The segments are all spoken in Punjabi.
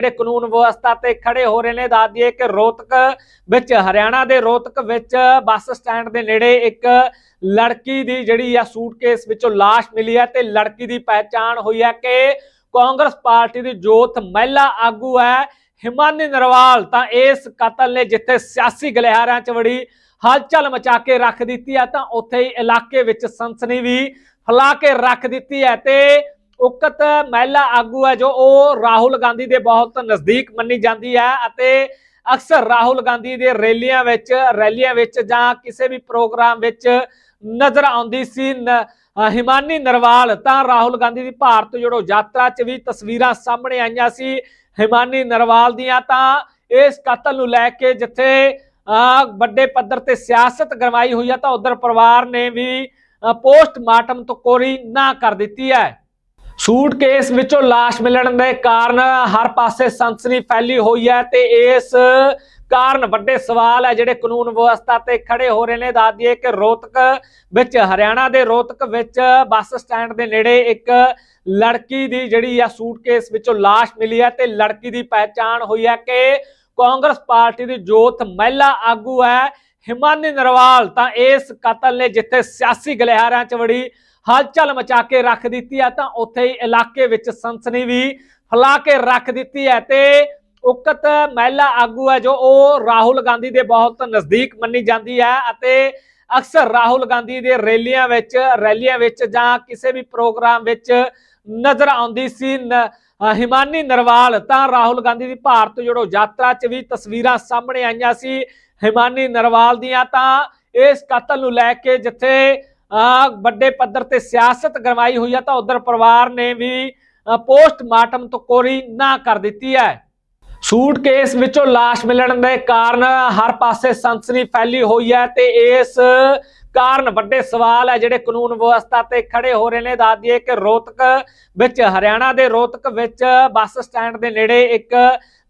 ਜਿਹੜੇ ਕਾਨੂੰਨ ਵਿਵਸਥਾ ਤੇ ਖੜੇ ਹੋ ਰਹੇ ਨੇ, ਦੱਸ ਦਈਏ ਕਿ ਰੋਹਤਕ ਵਿੱਚ, ਹਰਿਆਣਾ ਦੇ ਰੋਹਤਕ ਵਿੱਚ ਬੱਸ ਸਟੈਂਡ ਦੇ ਨੇੜੇ ਇੱਕ ਲੜਕੀ ਦੀ ਜਿਹੜੀ ਆ ਸੂਟਕੇਸ ਵਿੱਚੋਂ ਲਾਸ਼ ਮਿਲੀ ਹੈ ਤੇ ਲੜਕੀ ਦੀ ਪਹਿਚਾਣ ਹੋਈ ਹੈ ਕਿ ਕਾਂਗਰਸ ਪਾਰਟੀ ਦੀ ਜੋਤ ਮਹਿਲਾ ਆਗੂ ਹੈ ਹਿਮਾਨੀ ਨਰਵਾਲ। ਤਾਂ ਇਸ ਕਤਲ ਨੇ ਜਿੱਥੇ ਸਿਆਸੀ ਗਲਿਹਾਰਿਆਂ 'ਚ ਬੜੀ ਹਲਚਲ ਮਚਾ ਕੇ ਰੱਖ ਦਿੱਤੀ ਹੈ, ਤਾਂ ਉੱਥੇ ਹੀ ਇਲਾਕੇ ਵਿੱਚ ਸੰਸਨੀ ਵੀ ਫੈਲਾ ਕੇ ਰੱਖ ਦਿੱਤੀ ਹੈ ਤੇ ਉਕਤ ਮਹਿਲਾ ਆਗੂ ਹੈ ਜੋ ਉਹ ਰਾਹੁਲ ਗਾਂਧੀ ਦੇ ਬਹੁਤ ਨਜ਼ਦੀਕ ਮੰਨੀ ਜਾਂਦੀ ਹੈ ਅਤੇ ਅਕਸਰ ਰਾਹੁਲ ਗਾਂਧੀ ਦੇ ਰੈਲੀਆਂ ਵਿੱਚ ਰੈਲੀਆਂ ਵਿੱਚ ਜਾਂ ਕਿਸੇ ਵੀ ਪ੍ਰੋਗਰਾਮ ਵਿੱਚ ਨਜ਼ਰ ਆਉਂਦੀ ਸੀ, ਨ- ਹਿਮਾਨੀ ਨਰਵਾਲ। ਤਾਂ ਰਾਹੁਲ ਗਾਂਧੀ ਦੀ ਭਾਰਤ ਜੋੜੋ ਯਾਤਰਾ 'ਚ ਵੀ ਤਸਵੀਰਾਂ ਸਾਹਮਣੇ ਆਈਆਂ ਸੀ ਹਿਮਾਨੀ ਨਰਵਾਲ ਦੀਆਂ। ਤਾਂ ਇਸ ਕਤਲ ਨੂੰ ਲੈ ਕੇ ਜਿੱਥੇ ਵੱਡੇ ਪੱਧਰ ਤੇ ਸਿਆਸਤ ਕਰਵਾਈ ਹੋਈ ਹੈ ਤਾਂ ਉਧਰ ਪਰਿਵਾਰ ਨੇ ਵੀ ਪੋਸਟਮਾਰਟਮ ਤੋਂ ਕੋਰੀ ਨਾ ਕਰ ਦਿੱਤੀ ਹੈ। ਸੂਟਕੇਸ ਵਿੱਚੋਂ ਲਾਸ਼ ਮਿਲਣ ਦੇ ਕਾਰਨ ਹਰ ਪਾਸੇ ਸਨਸਨੀ ਫੈਲੀ ਹੋਈ ਹੈ ਤੇ ਇਸ ਕਾਰਨ ਵੱਡੇ ਸਵਾਲ ਹੈ ਜਿਹੜੇ ਕਾਨੂੰਨ ਵਿਵਸਥਾ ਤੇ ਖੜੇ ਹੋ ਰਹੇ ਨੇ। ਦੱਸ ਦਈਏ ਕਿ ਰੋਹਤਕ ਵਿੱਚ, ਹਰਿਆਣਾ ਦੇ ਰੋਹਤਕ ਵਿੱਚ ਬੱਸ ਸਟੈਂਡ ਦੇ ਨੇੜੇ ਇੱਕ ਲੜਕੀ ਦੀ ਜਿਹੜੀ ਆ ਸੂਟਕੇਸ ਵਿੱਚੋਂ ਲਾਸ਼ ਮਿਲੀ ਹੈ ਤੇ ਲੜਕੀ ਦੀ ਪਹਿਚਾਣ ਹੋਈ ਹੈ ਕਿ ਕਾਂਗਰਸ ਪਾਰਟੀ ਦੀ ਜੋਤ ਮਹਿਲਾ ਆਗੂ ਹੈ ਹਿਮਾਨੀ ਨਰਵਾਲ। ਤਾਂ ਇਸ ਕਤਲ ਨੇ ਜਿੱਥੇ ਸਿਆਸੀ ਗਲਿਹਾਰਿਆਂ 'ਚ ਵੜੀ ਹਲਚਲ ਮਚਾ ਕੇ ਰੱਖ ਦਿੱਤੀ ਹੈ, ਤਾਂ ਉੱਥੇ ਹੀ ਇਲਾਕੇ ਵਿੱਚ ਸਨਸਨੀ ਵੀ ਫੈਲਾ ਕੇ ਰੱਖ ਦਿੱਤੀ ਹੈ ਤੇ ਉਕਤ ਮਹਿਲਾ ਆਗੂ ਹੈ ਜੋ ਉਹ ਰਾਹੁਲ ਗਾਂਧੀ ਦੇ ਬਹੁਤ ਨਜ਼ਦੀਕ ਮੰਨੀ ਜਾਂਦੀ ਹੈ ਅਤੇ ਅਕਸਰ ਰਾਹੁਲ ਗਾਂਧੀ ਦੇ ਰੈਲੀਆਂ ਵਿੱਚ ਰੈਲੀਆਂ ਵਿੱਚ ਜਾਂ ਕਿਸੇ ਵੀ ਪ੍ਰੋਗਰਾਮ ਵਿੱਚ ਨਜ਼ਰ ਆਉਂਦੀ ਸੀ, ਨ- ਹਿਮਾਨੀ ਨਰਵਾਲ, ਤਾਂ ਰਾਹੁਲ ਗਾਂਧੀ ਦੀ ਭਾਰਤ ਜੋੜੋ ਯਾਤਰਾ 'ਚ ਵੀ ਤਸਵੀਰਾਂ ਸਾਹਮਣੇ ਆਈਆਂ ਸੀ ਹਿਮਾਨੀ ਨਰਵਾਲ ਦੀਆਂ, ਤਾਂ ਇਸ ਕਤਲ ਨੂੰ ਲੈ ਕੇ ਜਿੱਥੇ ਵੱਡੇ ਪੱਧਰ ਤੇ ਸਿਆਸਤ ਗਰਮਾਈ ਹੋਈ ਹੈ ਤਾਂ ਉਧਰ ਪਰਿਵਾਰ ਨੇ ਵੀ ਪੋਸਟਮਾਰਟਮ ਤੋਂ ਕੋਰੀ ਨਾ ਕਰ ਦਿੱਤੀ ਹੈ ਸੂਟਕੇਸ ਵਿੱਚੋਂ ਲਾਸ਼ ਮਿਲਣ ਦੇ ਕਾਰਨ ਹਰ ਪਾਸੇ ਸਨਸਨੀ ਫੈਲੀ ਹੋਈ ਹੈ ਤੇ ਇਸ ਕਾਰਨ ਵੱਡੇ ਸਵਾਲ ਹੈ ਜਿਹੜੇ ਕਾਨੂੰਨ ਵਿਵਸਥਾ ਤੇ ਖੜੇ ਹੋ ਰਹੇ ਨੇ। ਦੱਸ ਦਈਏ ਕਿ ਰੋਹਤਕ ਵਿੱਚ, ਹਰਿਆਣਾ ਦੇ ਰੋਹਤਕ ਵਿੱਚ ਬੱਸ ਸਟੈਂਡ ਦੇ ਨੇੜੇ ਇੱਕ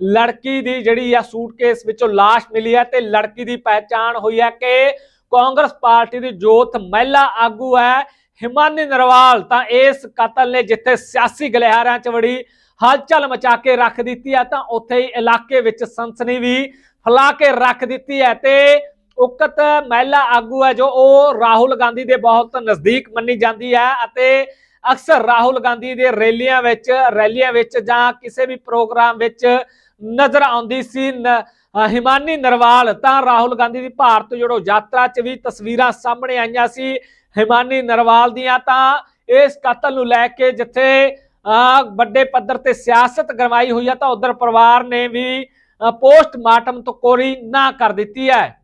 ਲੜਕੀ ਦੀ ਜਿਹੜੀ ਆ ਸੂਟਕੇਸ ਵਿੱਚੋਂ ਲਾਸ਼ ਮਿਲੀ ਹੈ ਤੇ ਲੜਕੀ ਦੀ ਪਹਿਚਾਣ ਹੋਈ ਹੈ ਕਿ ਕਾਂਗਰਸ ਪਾਰਟੀ ਦੀ ਜੋਤ ਮਹਿਲਾ ਆਗੂ ਹੈ, ਹਿਮਾਨੀ ਨਰਵਾਲ, ਤਾਂ ਇਸ ਕਤਲ ਨੇ ਜਿੱਥੇ ਸਿਆਸੀ ਗਲਿਹਾਰਿਆਂ 'ਚ ਬੜੀ ਹਲਚਲ ਮਚਾ ਕੇ ਰੱਖ ਦਿੱਤੀ ਹੈ, ਤਾਂ ਉੱਥੇ ਹੀ ਇਲਾਕੇ ਵਿੱਚ ਸੰਸਨੀ ਵੀ ਫੈਲਾ ਕੇ ਰੱਖ ਦਿੱਤੀ ਹੈ ਤੇ ਉਕਤ ਮਹਿਲਾ ਆਗੂ ਹੈ ਜੋ ਉਹ ਰਾਹੁਲ ਗਾਂਧੀ ਦੇ ਬਹੁਤ ਨਜ਼ਦੀਕ ਮੰਨੀ ਜਾਂਦੀ ਹੈ ਅਤੇ ਅਕਸਰ ਰਾਹੁਲ ਗਾਂਧੀ ਦੇ ਰੈਲੀਆਂ ਵਿੱਚ ਰੈਲੀਆਂ ਵਿੱਚ ਜਾਂ ਕਿਸੇ ਵੀ ਪ੍ਰੋਗਰਾਮ ਵਿੱਚ ਨਜ਼ਰ ਆਉਂਦੀ ਸੀ ਨ- ਹਿਮਾਨੀ ਨਰਵਾਲ ਤਾਂ ਰਾਹੁਲ ਗਾਂਧੀ ਦੀ ਭਾਰਤ ਜੋੜੋ ਯਾਤਰਾ 'ਚ ਵੀ ਤਸਵੀਰਾਂ ਸਾਹਮਣੇ ਆਈਆਂ ਸੀ ਹਿਮਾਨੀ ਨਰਵਾਲ ਦੀਆਂ ਤਾਂ ਇਸ ਕਤਲ ਨੂੰ ਲੈ ਕੇ ਜਿੱਥੇ ਅ, ਵੱਡੇ ਪੱਧਰ ਤੇ ਸਿਆਸਤ ਗਰਮਾਈ ਹੋਈ ਹੈ ਤਾਂ ਉਧਰ ਪਰਿਵਾਰ ਨੇ ਵੀ ਪੋਸਟਮਾਰਟਮ ਤੋਂ ਕੋਰੀ ਨਾ ਕਰ ਦਿੱਤੀ ਹੈ।